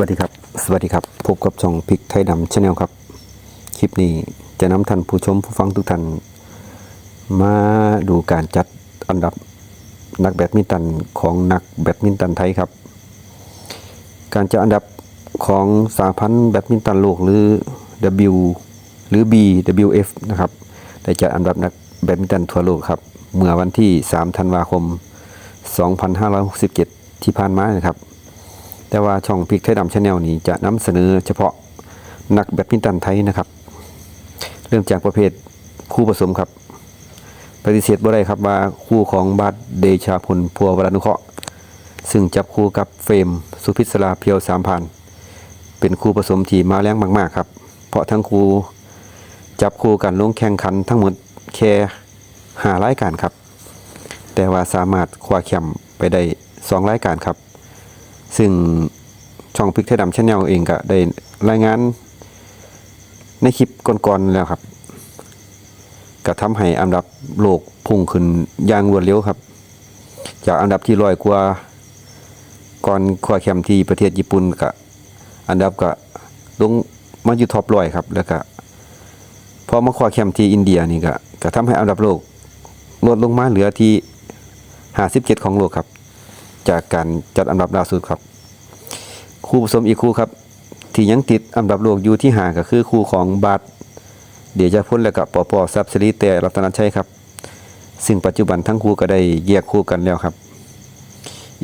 วัสดีครับ สวัสดีครับ พบกับช่องพริกไทยดำชาแนลครับ คลิปนี้จะนำท่านผู้ชมผู้ฟังทุกท่านมาดูการจัดอันดับนักแบดมินตันของนักแบดมินตันไทยครับ การจัดอันดับของสาพันธ์แบดมินตันโลกหรือ W หรือ BWF นะครับ ได้จัดอันดับนักแบดมินตันทั่วโลกครับ เมื่อวันที่ 3 ธันวาคม 2567 ที่ผ่านมานะครับ แต่ว่าช่องพิกไทยดำชาแนลนี้จะนำเสนอเฉพาะนักแบดมินตันไทยนะครับ เริ่มจากประเภทคู่ผสมครับ ปฏิเสธบ่ได้ครับว่าคู่ของบาสเดชาพลพัววรานุเคราะห์ซึ่งจับคู่กับเฟรมสุพิศราเพียวสามพันเป็นคู่ผสมที่มาแรงมาก ๆ ครับ เพราะทั้งคู่จับคู่กันลงแข่งขันทั้งหมดแค่หารายการครับ แต่ว่าสามารถคว้าแชมป์ไปได้สองรายการครับ ซึ่งช่องพิกไทยดำชาแนลเองก็ได้รายงานในคลิปก่อนๆแล้วครับก็ทำให้อันดับโลกพุ่งขึ้นอย่างรวดเร็วครับ จากอันดับที่ร้อยกว่าก่อนคว้าแชมป์ที่ประเทศญี่ปุ่นก็อันดับก็ลงมาอยู่ท็อปร้อยครับ แล้วก็พอมาคว้าแชมป์ที่อินเดียนี่ก็ก็ทำให้อันดับโลกลดลงมาเหลือที่ 57 ของโลกครับ จากการจัดอันดับล่าสุดครับ คู่ผสมอีกคู่ครับ ที่ยังติดอันดับโลกอยู่ที่ห่างก็คือคู่ของบาสเดียจาพ้นและกับปอปอซับซิริแต่รัตนชัยครับ ซึ่งปัจจุบันทั้งคู่ก็ได้แยกคู่กันแล้วครับ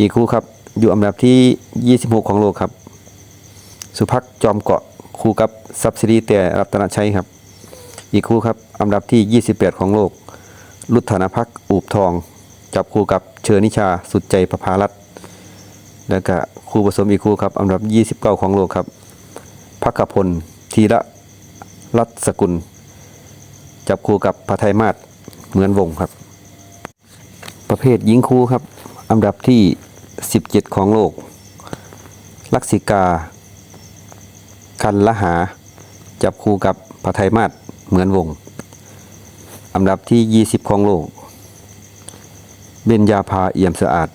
อีกคู่ครับอยู่อันดับที่ 26 ของโลกครับ สุภักจอมเกาะคู่กับซับซิริแต่รัตนชัยครับ อีกคู่ครับอันดับที่ 28 ของโลกลุทธนพักอูบทอง จับคู่กับ เชอนิชาสุดใจประภารัตแล้วก็คู่ผสมอีกคู่ครับอันดับ 29 ของโลกครับพักขพลธีระรัตสกุล จับคู่กับพระไทยมาศเหมือนวงครับ ประเภทหญิงคู่ครับอันดับที่ 17 ของโลก ลักษิกา คันละหา จับคู่กับพระไทยมาศเหมือนวงอันดับที่ 20 ของโลก เบญญาภาเอี่ยมสะอาด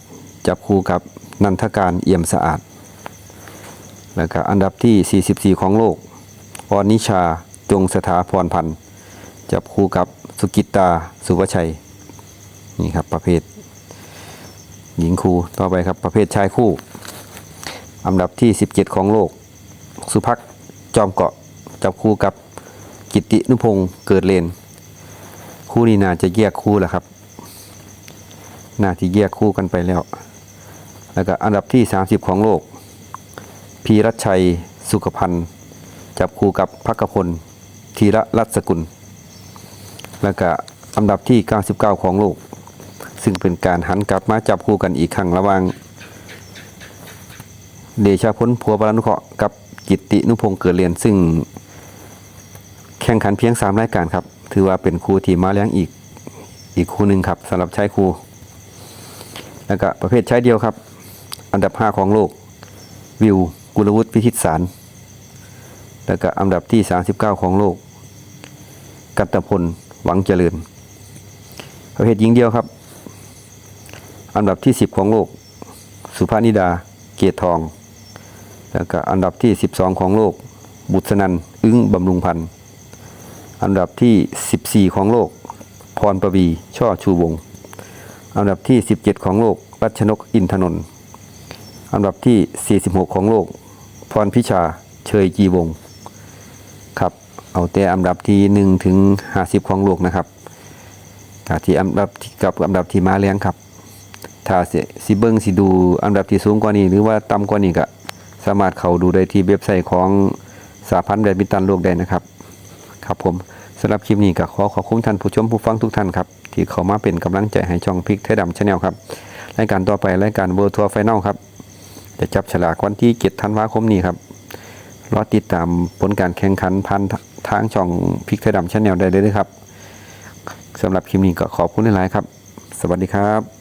จับคู่กับนันทการเอี่ยมสะอาด แล้วก็อันดับที่ 44 ของโลกออนิชาจงสถาพรพันธ์จับคู่กับสุกิตาสุวชัยนี่ครับประเภท หญิงคู่ต่อไปครับประเภทชายคู่อันดับที่ 17 ของโลก สุภักจอมเกาะจับคู่กับกิตตินุพงศ์เกิดเลน คู่นี้น่าจะแยกคู่แล้วครับ น่าที่แยกคู่กันไปแล้ว แล้วก็อันดับที่ 30 ของโลก พีรัชชัย สุขพันธ์ จับคู่กับพักพล ธีระรัตสกุล แล้วก็อันดับที่ 99 ของโลก ซึ่งเป็นการหันกลับมาจับคู่กันอีกครั้งระหว่าง เดชาพ้นพัวบาลนุเคราะห์กับกิตตินุพงศ์เกิดเรียนซึ่ง แข่งขันเพียง 3 รายการครับ ถือว่าเป็นคู่ที่มาแรงอีกอีกคู่หนึ่งครับสำหรับชายคู่ แล้วก็ประเภทชายเดียวครับ อันดับ 5 ของโลก วิว กุลวุฒิพิชิตสาร แล้วก็อันดับที่ 39 ของโลก กัตตพล หวังเจริญ ประเภทหญิงเดียวครับ อันดับที่ 10 ของโลก สุภานิดา เกียรตทอง แล้วก็อันดับที่ 12 ของโลก บุษนันอึ้งบำรุงพันธ์อันดับที่ 14 ของโลก พรประวี ช่อชูวงศ์ อันดับที่ 17 ของโลก รัชนกอินทนนท์อันดับที่ 46 ของโลก พรพิชาเชยจีวงครับ เอาแต่อันดับที่1ถึง50 ของโลกนะครับกที่อันดับกับอันดับที่มาแรงครับ ถ้าสิสิเบิ้งสิดูอันดับที่สูงกว่านี้ หรือว่าต่ำกว่านี้ก็สามารถเข้าดูได้ที่เว็บไซต์ของสาพันธ์แบดมินตันโลกได้นะครับ ครับผมสำหรับคลิปนี้ก็ขอขอบคุณท่านผู้ชมผู้ฟังทุกท่านครับ ที่เขามาเป็นกำลังใจให้ช่องพิกเทดำชาแนลครับรายการต่อไปรายการเบอร์ทัวร์ไฟแนลครับจะจับฉลากวันที่7ธันวาคมนี้ครับรอติดตามผลการแข่งขันพันทางช่องพิกไทยดำชาแนลได้เลยนะครับสำหรับคลิปนี้ก็ขอบคุณหลายๆครับ สวัสดีครับ